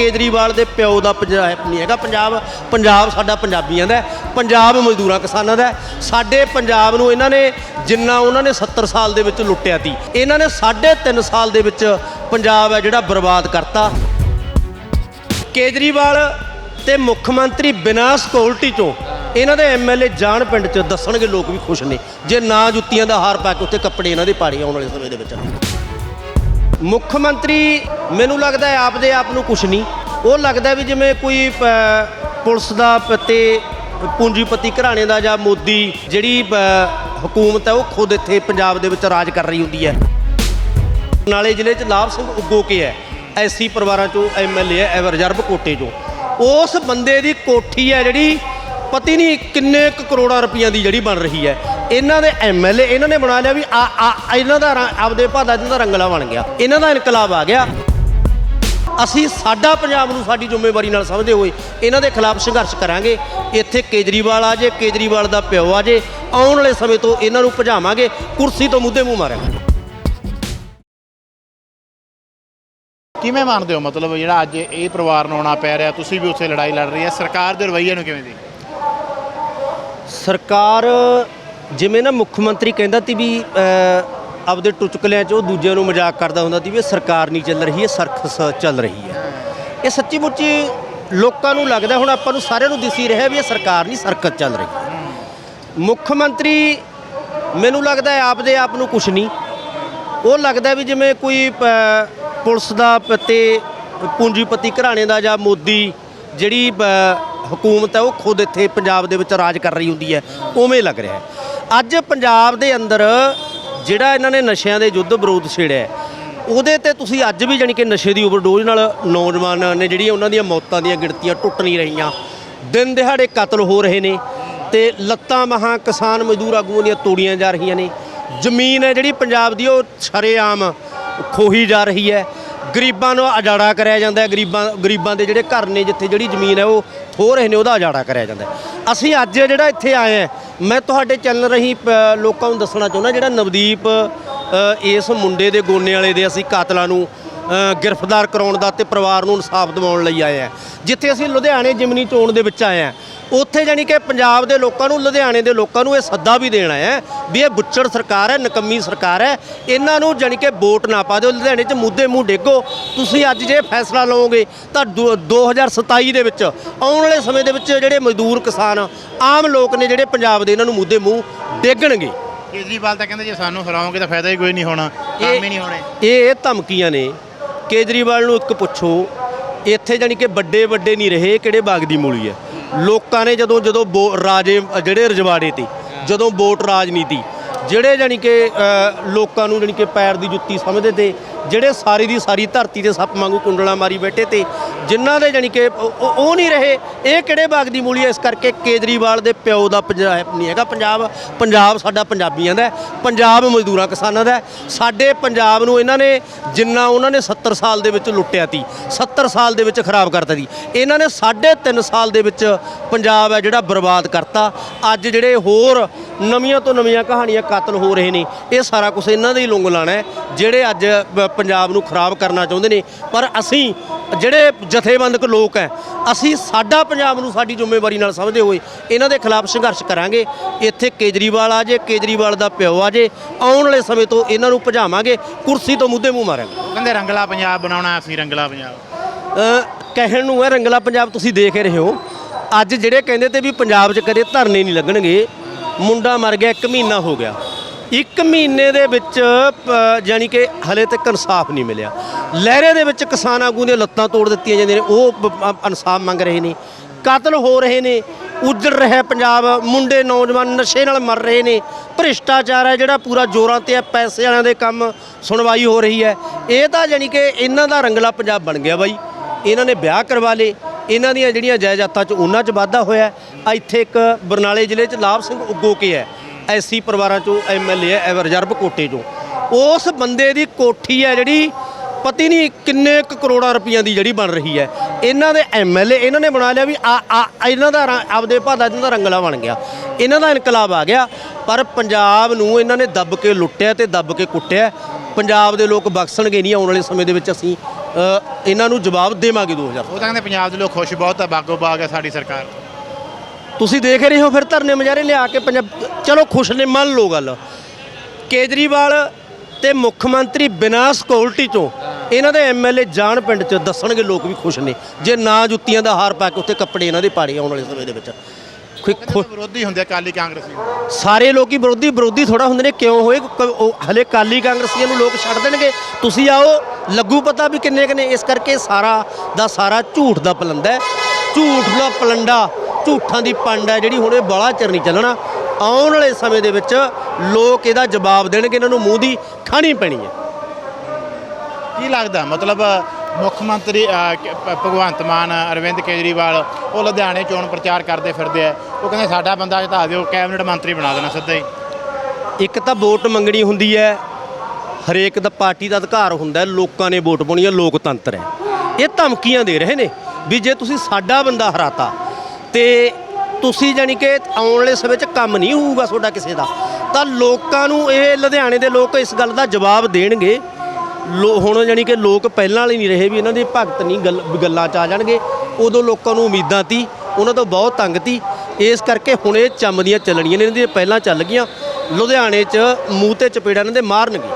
ਕੇਜਰੀਵਾਲ ਦੇ ਪਿਓ ਦਾ ਪੰਜਾਬ ਨਹੀਂ ਹੈਗਾ। ਪੰਜਾਬ ਪੰਜਾਬ ਸਾਡਾ ਪੰਜਾਬੀਆਂ ਦਾ ਪੰਜਾਬ ਮਜ਼ਦੂਰਾਂ ਕਿਸਾਨਾਂ ਦਾ ਸਾਡੇ ਪੰਜਾਬ ਨੂੰ ਇਹਨਾਂ ਨੇ ਜਿੰਨਾ ਉਹਨਾਂ ਨੇ 70 ਸਾਲ ਦੇ ਵਿੱਚ ਲੁੱਟਿਆ ਸੀ, ਇਹਨਾਂ ਨੇ 3.5 ਸਾਲ ਦੇ ਵਿੱਚ ਪੰਜਾਬ ਹੈ ਜਿਹੜਾ ਬਰਬਾਦ ਕਰਤਾ। ਕੇਜਰੀਵਾਲ ਤੇ ਮੁੱਖ ਮੰਤਰੀ ਬਿਨਾਂ ਸਕਿਉਰਟੀ ਚੋਂ ਇਹਨਾਂ ਦੇ ਐਮਐਲਏ ਜਾਣ ਪਿੰਡ 'ਚ ਦੱਸਣਗੇ ਲੋਕ ਵੀ ਖੁਸ਼ ਨੇ, ਜੇ ਨਾ ਜੁੱਤੀਆਂ ਦਾ ਹਾਰ ਪਾ ਕੇ ਉੱਤੇ ਕੱਪੜੇ ਇਹਨਾਂ ਦੇ ਪਾੜੇ ਆਉਣ ਵਾਲੇ ਸਮੇਂ ਦੇ ਵਿੱਚ। ਮੁੱਖ ਮੰਤਰੀ, ਮੈਨੂੰ ਲੱਗਦਾ ਹੈ ਆਪਦੇ ਆਪ ਨੂੰ ਕੁਛ ਨਹੀਂ। ਉਹ ਲੱਗਦਾ ਵੀ ਜਿਵੇਂ ਕੋਈ ਪੁਲਿਸ ਦਾ ਪ- ਤੇ ਪੂੰਜੀਪਤੀ ਘਰਾਣੇ ਦਾ ਜਾਂ ਮੋਦੀ ਜਿਹੜੀ ਹਕੂਮਤ ਹੈ, ਉਹ ਖੁਦ ਇੱਥੇ ਪੰਜਾਬ ਦੇ ਵਿੱਚ ਰਾਜ ਕਰ ਰਹੀ ਹੁੰਦੀ ਹੈ। ਨਾਲੇ ਜ਼ਿਲ੍ਹੇ 'ਚ ਲਾਭ ਸਿੰਘ ਉੱਗੋ ਕੇ ਹੈ ਐਸੀ ਪਰਿਵਾਰਾਂ 'ਚੋਂ ਐਮਐਲਏ ਹੈ, ਐਵਰ ਰਿਜ਼ਰਵ ਕੋਟੇ 'ਚੋਂ। ਉਸ ਬੰਦੇ ਦੀ ਕੋਠੀ ਹੈ ਜਿਹੜੀ, ਪਤੀ ਨਹੀਂ ਕਿੰਨੇ ਕੁ ਕਰੋੜਾਂ ਰੁਪਈਆਂ ਦੀ ਜਿਹੜੀ ਬਣ ਰਹੀ ਹੈ। ਇਹਨਾਂ ਦੇ ਐਮਐਲਏ ਇਹਨਾਂ ਨੇ ਬਣਾ ਲਿਆ ਵੀ ਆ ਆ ਇਹਨਾਂ ਦਾ ਆਪਦੇ ਭਾਦਾ ਇਹਨਾਂ ਦਾ ਰੰਗਲਾ ਬਣ ਗਿਆ। ਇਹਨਾਂ ਦਾ ਇਨਕਲਾਬ ਆ ਗਿਆ। ਅਸੀਂ ਸਾਡਾ ਪੰਜਾਬ ਨੂੰ ਸਾਡੀ ਜ਼ਿੰਮੇਵਾਰੀ ਨਾਲ ਸਮਝਦੇ ਹੋਏ ਇਹਨਾਂ ਦੇ ਖਿਲਾਫ ਸੰਘਰਸ਼ ਕਰਾਂਗੇ। ਇੱਥੇ ਕੇਜਰੀਵਾਲ ਆ ਜੇ ਕੇਜਰੀਵਾਲ ਦਾ ਪਿਓ ਆ ਜੇ ਆਉਣ ਵਾਲੇ ਸਮੇਂ ਤੋਂ ਇਹਨਾਂ ਨੂੰ ਭਜਾਵਾਂਗੇ ਕੁਰਸੀ ਤੋਂ ਮੁੱਦੇ ਮੂੰਹ ਮਾਰਾਂਗੇ। ਕਿਵੇਂ ਮੰਨਦੇ ਹੋ? ਮਤਲਬ ਜਿਹੜਾ ਅੱਜ ਇਹ ਪਰਿਵਾਰ ਨੂੰ ਆਉਣਾ ਪੈ ਰਿਹਾ ਤੁਸੀਂ ਵੀ ਉੱਥੇ ਲੜਾਈ ਲੜ ਰਹੀ ਹੈ ਸਰਕਾਰ ਦੇ ਰਵੱਈਏ ਨੂੰ ਕਿਵੇਂ ਦੀ ਸਰਕਾਰ ਜਿਵੇਂ ਨਾ ਮੁੱਖ ਮੰਤਰੀ ਕਹਿੰਦਾ ਤੀ ਵੀ ਆਪਦੇ ਟੁਚਕਲਿਆਂ 'ਚ ਉਹ ਦੂਜਿਆਂ ਨੂੰ ਮਜ਼ਾਕ ਕਰਦਾ ਹੁੰਦਾ ਸੀ ਵੀ ਇਹ ਸਰਕਾਰ ਨਹੀਂ ਚੱਲ ਰਹੀ ਹੈ ਸਰਕਸ ਚੱਲ ਰਹੀ ਹੈ। ਇਹ ਸੱਚੀ ਮੁੱਚੀ ਲੋਕਾਂ ਨੂੰ ਲੱਗਦਾ, ਹੁਣ ਆਪਾਂ ਨੂੰ ਸਾਰਿਆਂ ਨੂੰ ਦਿਸੀ ਰਿਹਾ ਵੀ ਇਹ ਸਰਕਾਰ ਨਹੀਂ ਸਰਕਸ ਚੱਲ ਰਹੀ। ਹੈ ਮੁੱਖ ਮੰਤਰੀ ਮੈਨੂੰ ਲੱਗਦਾ ਹੈ ਆਪਦੇ ਆਪ ਨੂੰ ਕੁਛ ਨਹੀਂ। ਉਹ ਲੱਗਦਾ ਵੀ ਜਿਵੇਂ ਕੋਈ ਪੁਲਿਸ ਦਾ ਪ- ਤੇ ਪੂੰਜੀਪਤੀ ਘਰਾਣੇ ਦਾ ਜਾਂ ਮੋਦੀ ਜਿਹੜੀ ਹਕੂਮਤ ਹੈ, ਉਹ ਖੁਦ ਇੱਥੇ ਪੰਜਾਬ ਦੇ ਵਿੱਚ ਰਾਜ ਕਰ ਰਹੀ ਹੁੰਦੀ ਹੈ, ਉਵੇਂ ਲੱਗ ਰਿਹਾ ਹੈ। ਅੱਜ ਪੰਜਾਬ ਦੇ ਅੰਦਰ ਜਿਹੜਾ ਇਹਨਾਂ ਨੇ ਨਸ਼ਿਆਂ ਦੇ ਯੁੱਧ ਵਿਰੋਧ ਛੇੜਿਆ ਉਹਦੇ ਤੇ ਤੁਸੀਂ ਅੱਜ ਵੀ ਜਾਣੀ ਕਿ ਨਸ਼ੇ ਦੀ ਓਵਰਡੋਜ਼ ਨਾਲ ਨੌਜਵਾਨ ਨੇ ਜਿਹੜੀਆਂ ਉਹਨਾਂ ਦੀਆਂ ਮੌਤਾਂ ਦੀਆਂ ਗਿਣਤੀਆਂ ਟੁੱਟ ਨਹੀਂ ਰਹੀਆਂ, ਦਿਨ ਦਿਹਾੜੇ ਕਤਲ ਹੋ ਰਹੇ ਨੇ ਤੇ ਲੱਤਾਂ ਮਹਾਂ ਕਿਸਾਨ ਮਜ਼ਦੂਰ ਆਗੂਆਂ ਦੀਆਂ ਤੋੜੀਆਂ ਜਾ ਰਹੀਆਂ ਨੇ, ਜ਼ਮੀਨ ਹੈ ਜਿਹੜੀ ਪੰਜਾਬ ਦੀ ਉਹ ਸ਼ਰੇਆਮ ਖੋਹੀ ਜਾ ਰਹੀ ਹੈ, ਗਰੀਬਾਂ ਨੂੰ ਅਜਾੜਾ ਕਰਿਆ ਜਾਂਦਾ ਹੈ, ਗਰੀਬਾਂ ਗਰੀਬਾਂ ਦੇ ਜਿਹੜੇ ਘਰ ਨੇ ਜਿੱਥੇ ਜਿਹੜੀ ਜ਼ਮੀਨ ਹੈ ਉਹ ਹੋ ਰਹੇ ਨੇ ਉਹਦਾ ਅਜਾੜਾ ਕਰਿਆ ਜਾਂਦਾ ਅਸੀਂ ਅੱਜ ਜਿਹੜਾ ਇੱਥੇ ਆਏ ਹਾਂ ਮੈਂ ਤੁਹਾਡੇ ਚੈਨਲ ਰਹੀ ਪ- ਲੋਕਾਂ ਨੂੰ ਦੱਸਣਾ ਚਾਹੁੰਦਾ ਜਿਹੜਾ ਨਵਦੀਪ ਇਸ ਮੁੰਡੇ ਦੇ ਗੋਨੇ ਵਾਲੇ ਦੇ ਅਸੀਂ ਕਾਤਲਾਂ ਨੂੰ ਗ੍ਰਿਫਤਾਰ ਕਰਾਉਣ ਦਾ ਤੇ ਪਰਿਵਾਰ ਨੂੰ ਇਨਸਾਫ ਦਿਵਾਉਣ ਲਈ ਆਏ ਆ। ਜਿੱਥੇ ਅਸੀਂ ਲੁਧਿਆਣੇ ਜਿਮਨੀ ਚੋਣ ਦੇ ਵਿੱਚ ਆਏ ਆ ਉੱਥੇ ਜਾਨੀ ਕਿ ਪੰਜਾਬ ਦੇ ਲੋਕਾਂ ਨੂੰ ਲੁਧਿਆਣੇ ਦੇ ਲੋਕਾਂ ਨੂੰ ਇਹ ਸੱਦਾ ਵੀ ਦੇਣਾ ਹੈ ਵੀ ਇਹ ਬੁੱਚੜ ਸਰਕਾਰ ਹੈ ਨਕੰਮੀ ਸਰਕਾਰ ਹੈ। ਇਹਨਾਂ ਨੂੰ ਜਾਨੀ ਕਿ ਵੋਟ ਨਾ ਪਾ ਦਿਓ ਲੁਧਿਆਣੇ 'ਚ ਮੁੱਦੇ ਮੂੰਹ ਡੇਗੋ। ਤੁਸੀਂ ਅੱਜ ਜੇ ਫੈਸਲਾ ਲਓਗੇ ਤਾਂ ਦੋ- 2027 ਦੇ ਵਿੱਚ ਆਉਣ ਵਾਲੇ ਸਮੇਂ ਦੇ ਵਿੱਚ ਜਿਹੜੇ ਮਜ਼ਦੂਰ ਕਿਸਾਨ ਆਮ ਲੋਕ ਨੇ ਜਿਹੜੇ ਪੰਜਾਬ ਦੇ ਇਹਨਾਂ ਨੂੰ ਮੁੱਦੇ ਮੂੰਹ ਡੇਗਣਗੇ। ਕੇਜਰੀਵਾਲ ਤਾਂ ਕਹਿੰਦੇ ਜੇ ਸਾਨੂੰ ਹਰਾਓਗੇ ਤਾਂ ਫਾਇਦਾ ਹੀ ਕੋਈ ਨਹੀਂ ਹੋਣਾ ਕੰਮ ਹੀ ਨਹੀਂ ਹੋਣੇ। ਇਹ ਇਹ ਧਮਕੀਆਂ ਨੇ। ਕੇਜਰੀਵਾਲ ਨੂੰ ਇੱਕ ਪੁੱਛੋ ਇੱਥੇ ਜਾਨੀ ਕਿ ਵੱਡੇ ਵੱਡੇ ਨਹੀਂ ਰਹੇ ਕਿਹੜੇ ਬਾਗ ਦੀ ਮੂਲੀ ਹੈ? ਲੋਕਾਂ ਨੇ ਜਦੋਂ ਜਦੋਂ ਵੋ- ਰਾਜੇ, ਜਿਹੜੇ ਰਜਵਾੜੇ ਤੇ, ਜਦੋਂ ਵੋਟ ਰਾਜਨੀਤੀ, ਜਿਹੜੇ ਜਾਨੀ ਕਿ ਲੋਕਾਂ ਨੂੰ ਜਾਨੀ ਕਿ ਪੈਰ ਦੀ ਜੁੱਤੀ ਸਮਝਦੇ ਤੇ, ਜਿਹੜੇ ਸਾਰੀ ਦੀ ਸਾਰੀ ਧਰਤੀ ਤੇ ਸੱਪ ਵਾਂਗੂ ਕੁੰਡਲਾ ਮਾਰੀ ਬੈਠੇ ਤੇ ਜਿਨ੍ਹਾਂ ਦੇ ਜਾਨੀ ਕਿ ਉਹ ਉਹ- ਨਹੀਂ ਰਹੇ, ਇਹ ਕਿਹੜੇ ਬਾਗ ਦੀ ਮੂਲੀ ਹੈ ਇਸ ਕਰਕੇ ਕੇਜਰੀਵਾਲ ਦੇ ਪਿਓ ਦਾ ਪੰਜਾਬ ਨਹੀਂ ਹੈਗਾ ਪੰਜਾਬ ਪੰਜਾਬ ਸਾਡਾ ਪੰਜਾਬੀਆਂ ਦਾ ਹੈ। ਪੰਜਾਬ ਮਜ਼ਦੂਰਾਂ ਕਿਸਾਨਾਂ ਦਾ ਹੈ। ਸਾਡੇ ਪੰਜਾਬ ਨੂੰ ਇਹਨਾਂ ਨੇ ਜਿੰਨਾ ਉਹਨਾਂ ਨੇ 70 ਸਾਲ ਦੇ ਵਿੱਚ ਲੁੱਟਿਆ ਤੀ 70 ਸਾਲ ਦੇ ਵਿੱਚ ਖਰਾਬ ਕਰਤਾ ਸੀ ਇਹਨਾਂ ਨੇ 3.5 ਸਾਲ ਦੇ ਵਿੱਚ ਪੰਜਾਬ ਹੈ ਜਿਹੜਾ ਬਰਬਾਦ ਕਰਤਾ ਅੱਜ ਜਿਹੜੇ ਹੋਰ ਨਵੀਆਂ ਤੋਂ ਨਵੀਆਂ ਕਹਾਣੀਆਂ ਕਾਤਲ ਹੋ ਰਹੇ ਨੇ, ਇਹ ਸਾਰਾ ਕੁਝ ਇਹਨਾਂ ਦੇ ਹੀ ਲੁੰਗ ਲਾਣਾ ਹੈ, ਜਿਹੜੇ ਅੱਜ ਬ- ਪੰਜਾਬ ਨੂੰ ਖਰਾਬ ਕਰਨਾ ਚਾਹੁੰਦੇ ਨੇ ਪਰ ਅਸੀਂ ਜਿਹੜੇ ਜਥੇਬੰਦਕ ਲੋਕ ਹੈ। ਅਸੀਂ ਸਾਡਾ ਪੰਜਾਬ ਨੂੰ ਸਾਡੀ ਜ਼ਿੰਮੇਵਾਰੀ ਨਾਲ ਸਮਝਦੇ ਹੋਏ ਇਹਨਾਂ ਦੇ ਖਿਲਾਫ ਸੰਘਰਸ਼ ਕਰਾਂਗੇ। ਇੱਥੇ ਕੇਜਰੀਵਾਲ ਆ ਜੇ ਕੇਜਰੀਵਾਲ ਦਾ ਪਿਓ ਆ ਜੇ ਆਉਣ ਵਾਲੇ ਸਮੇਂ ਤੋਂ ਇਹਨਾਂ ਨੂੰ ਭਜਾਵਾਂਗੇ। ਕੁਰਸੀ ਤੋਂ ਮੁੱਦੇ ਮੂੰਹ ਮਾਰਾਂਗੇ। ਕਹਿੰਦੇ ਰੰਗਲਾ ਪੰਜਾਬ ਬਣਾਉਣਾ ਅਸੀਂ ਰੰਗਲਾ ਪੰਜਾਬ। ਕਹਿਣ ਨੂੰ ਹੈ ਰੰਗਲਾ ਪੰਜਾਬ ਤੁਸੀਂ ਦੇਖ ਰਹੇ ਹੋ। ਅੱਜ ਜਿਹੜੇ ਕਹਿੰਦੇ ਤੇ ਵੀ ਪੰਜਾਬ 'ਚ ਕਦੇ ਧਰਨੇ ਨਹੀਂ ਲੱਗਣਗੇ ਮੁੰਡਾ ਮਰ ਗਿਆ 1 ਮਹੀਨਾ ਹੋ ਗਿਆ। ਇੱਕ ਮਹੀਨੇ ਦੇ ਵਿੱਚ ਪ- ਜਾਣੀ ਕਿ ਹਲੇ ਤੱਕ ਇਨਸਾਫ ਨਹੀਂ ਮਿਲਿਆ। ਲਹਿਰੇ ਦੇ ਵਿੱਚ ਕਿਸਾਨ ਆਗੂ ਦੀਆਂ ਲੱਤਾਂ ਤੋੜ ਦਿੱਤੀਆਂ ਜਾਂਦੀਆਂ ਨੇ, ਉਹ ਇਨਸਾਫ ਮੰਗ ਰਹੇ ਨੇ। ਕਤਲ ਹੋ ਰਹੇ ਨੇ, ਉਜੜ ਰਿਹਾ ਪੰਜਾਬ, ਮੁੰਡੇ ਨੌਜਵਾਨ ਨਸ਼ੇ ਨਾਲ ਮਰ ਰਹੇ ਨੇ। ਭ੍ਰਿਸ਼ਟਾਚਾਰ ਹੈ ਜਿਹੜਾ ਪੂਰਾ ਜ਼ੋਰਾਂ ਤੇ ਹੈ, ਪੈਸੇ ਵਾਲਿਆਂ ਦੇ ਕੰਮ ਸੁਣਵਾਈ ਹੋ ਰਹੀ ਹੈ। ਇਹ ਤਾਂ ਜਾਣੀ ਕਿ ਇਹਨਾਂ ਦਾ ਰੰਗਲਾ ਪੰਜਾਬ ਬਣ ਗਿਆ ਬਾਈ। ਇਹਨਾਂ ਨੇ ਵਿਆਹ ਕਰਵਾ ਲਏ। ਇਹਨਾਂ ਦੀਆਂ ਜਿਹੜੀਆਂ ਜਾਇਦਾਦਾਂ 'ਚ ਉਹਨਾਂ 'ਚ ਵਾਧਾ ਹੋਇਆ ਇੱਥੇ ਇੱਕ ਬਰਨਾਲੇ ਜ਼ਿਲ੍ਹੇ 'ਚ ਲਾਭ ਸਿੰਘ ਉਗੋ ਕੇ ਹੈ। ਐਸੀ ਪਰਿਵਾਰਾਂ 'ਚੋਂ ਐਮਐਲਏ ਹੈ ਰਿਜ਼ਰਵ ਕੋਟੇ 'ਚੋਂ। ਉਸ ਬੰਦੇ ਦੀ ਕੋਠੀ ਹੈ ਜਿਹੜੀ ਪਤੀ ਨਹੀਂ ਕਿੰਨੇ ਕੁ ਕਰੋੜਾਂ ਰੁਪਈਆਂ ਦੀ ਜਿਹੜੀ ਬਣ ਰਹੀ ਹੈ। ਇਹਨਾਂ ਦੇ ਐਮਐਲਏ ਇਹਨਾਂ ਨੇ ਬਣਾ ਲਿਆ ਵੀ ਆ ਆ ਇਹਨਾਂ ਦਾ ਰਾਂ- ਆਪਦੇ ਭਾਦਾ ਇਹਨਾਂ ਦਾ ਰੰਗਲਾ ਬਣ ਗਿਆ। ਇਹਨਾਂ ਦਾ ਇਨਕਲਾਬ ਆ ਗਿਆ ਪਰ ਪੰਜਾਬ ਨੂੰ ਇਹਨਾਂ ਨੇ ਦੱਬ ਕੇ ਲੁੱਟਿਆ ਤੇ ਦੱਬ ਕੇ ਕੁੱਟਿਆ। ਪੰਜਾਬ ਦੇ ਲੋਕ ਬਖਸ਼ਣਗੇ ਨਹੀਂ ਆਉਣ ਵਾਲੇ ਸਮੇਂ ਦੇ ਵਿੱਚ ਅਸੀਂ ਅ, ਇਹਨਾਂ ਨੂੰ ਜਵਾਬ ਦੇਵਾਂਗੇ 2000 ਉਹ ਤਾਂ ਕਹਿੰਦੇ ਪੰਜਾਬ ਦੇ ਲੋਕ ਖੁਸ਼ ਬਹੁਤ ਆ ਬਾਗੋ ਬਾਗ ਹੈ ਸਾਡੀ ਸਰਕਾਰ। ਤੁਸੀਂ ਦੇਖ ਰਹੇ ਹੋ ਫਿਰ ਧਰਨੇ ਮੁਜ਼ਾਹਰੇ ਲਿਆ ਕੇ ਪੰਜਾਬ ਚਲੋ ਖੁਸ਼ ਨੇ ਮੰਨ ਲਓ ਗੱਲ। ਕੇਜਰੀਵਾਲ ਤੇ ਮੁੱਖ ਮੰਤਰੀ ਬਿਨਾਂ ਸਕਿਉਰਟੀ ਤੋਂ ਇਹਨਾਂ ਦੇ ਐਮਐਲਏ ਜਾਣ ਪਿੰਡ 'ਚ ਦੱਸਣਗੇ ਲੋਕ ਵੀ ਖੁਸ਼ ਨੇ। ਜੇ ਨਾ ਜੁੱਤੀਆਂ ਦਾ ਹਾਰ ਪਾ ਕੇ ਉੱਥੇ ਕੱਪੜੇ ਇਹਨਾਂ ਦੇ ਪਾੜੇ ਆਉਣ ਵਾਲੇ ਸਮੇਂ ਦੇ ਵਿੱਚ। ਖੁ- ਵਿਰੋਧੀ ਹੁੰਦੇ ਆ ਅਕਾਲੀ ਕਾਂਗਰਸੀ ਸਾਰੇ ਲੋਕੀ ਵਿਰੋਧੀ ਵਿਰੋਧੀ ਥੋੜਾ ਹੁੰਦੇ ਨੇ ਕਿਉਂ ਹੋਏ? ਹਲੇ ਕਾਲੀ ਕਾਂਗਰਸੀਆਂ ਨੂੰ ਲੋਕ ਛੱਡ ਦੇਣਗੇ। ਤੁਸੀਂ ਆਓ ਲੱਗੂ ਪਤਾ ਵੀ ਕਿੰਨੇ ਕਿੰਨੇ ਇਸ ਕਰਕੇ ਸਾਰਾ ਦਾ ਸਾਰਾ ਝੂਠ ਦਾ ਪਲੰਦਾ ਝੂਠ ਦਾ ਪਲੰਡਾ ਝੂਠਾਂ ਦੀ ਪੰਡ ਹੈ ਜਿਹੜੀ ਹੁਣ ਇਹ ਬੜਾ ਚਿਰ ਨਹੀਂ ਚੱਲਣਾ। ਆਉਣ ਵਾਲੇ ਸਮੇਂ ਦੇ ਵਿੱਚ ਲੋਕ ਇਹਦਾ ਜਵਾਬ ਦੇਣਗੇ ਇਹਨਾਂ ਨੂੰ ਮੂੰਹ ਦੀ ਖਾਣੀ ਪੈਣੀ ਹੈ। ਕੀ ਲੱਗਦਾ? ਮਤਲਬ ਮੁੱਖ ਮੰਤਰੀ ਭਗਵੰਤ ਮਾਨ ਅਰਵਿੰਦ ਕੇਜਰੀਵਾਲ ਉਹ ਲੁਧਿਆਣੇ ਚੋਣ ਪ੍ਰਚਾਰ ਕਰਦੇ ਫਿਰਦੇ ਆ। ਉਹ ਕਹਿੰਦੇ ਸਾਡਾ ਬੰਦਾ ਜਿਤਾ ਦਿਓ ਕੈਬਨਿਟ ਮੰਤਰੀ ਬਣਾ ਦੇਣਾ ਸਿੱਧਾ ਹੀ। ਇੱਕ ਤਾਂ ਵੋਟ ਮੰਗਣੀ ਹੁੰਦੀ ਹੈ। ਹਰੇਕ ਦਾ ਪਾਰਟੀ ਦਾ ਅਧਿਕਾਰ ਹੁੰਦਾ ਲੋਕਾਂ ਨੇ ਵੋਟ ਪਾਉਣੀ ਹੈ। ਲੋਕਤੰਤਰ ਹੈ। ਇਹ ਧਮਕੀਆਂ ਦੇ ਰਹੇ ਨੇ ਵੀ ਜੇ ਤੁਸੀਂ ਸਾਡਾ ਬੰਦਾ ਹਰਾਤਾ ਤੇ ਤੁਸੀਂ ਜਾਨੀ ਕਿ ਆਉਣ ਵਾਲੇ ਸਮੇਂ 'ਚ ਕੰਮ ਨਹੀਂ ਹੋਊਗਾ ਤੁਹਾਡਾ ਕਿਸੇ ਦਾ। ਤਾਂ ਲੋਕਾਂ ਨੂੰ ਇਹ ਲੁਧਿਆਣੇ ਦੇ ਲੋਕ ਇਸ ਗੱਲ ਦਾ ਜਵਾਬ ਦੇਣਗੇ। ਲੋ, ਹੁਣ ਜਾਨੀ ਕਿ ਲੋਕ ਪਹਿਲਾਂ ਵਾਲੇ ਨਹੀਂ ਰਹੇ ਵੀ ਇਹਨਾਂ ਦੀ ਭਗਤ ਨਹੀਂ ਗੱਲ, ਗੱਲਾਂ 'ਚ ਆ ਜਾਣਗੇ। ਉਦੋਂ ਲੋਕਾਂ ਨੂੰ ਉਮੀਦਾਂ ਤੀ, ਉਹਨਾਂ ਤੋਂ ਬਹੁਤ ਤੰਗ ਤੀ। ਇਸ ਕਰਕੇ ਹੁਣ ਇਹ ਚੰਮਦੀਆਂ ਚੱਲਣੀਆਂ ਨੇ, ਇਹਨਾਂ ਦੀਆਂ ਪਹਿਲਾਂ ਚੱਲ ਗਈਆਂ। ਲੁਧਿਆਣੇ 'ਚ ਮੂੰਹ ਤੇ ਚਪੇੜਾਂ ਇਹਨਾਂ ਦੇ ਮਾਰਨਗੇ।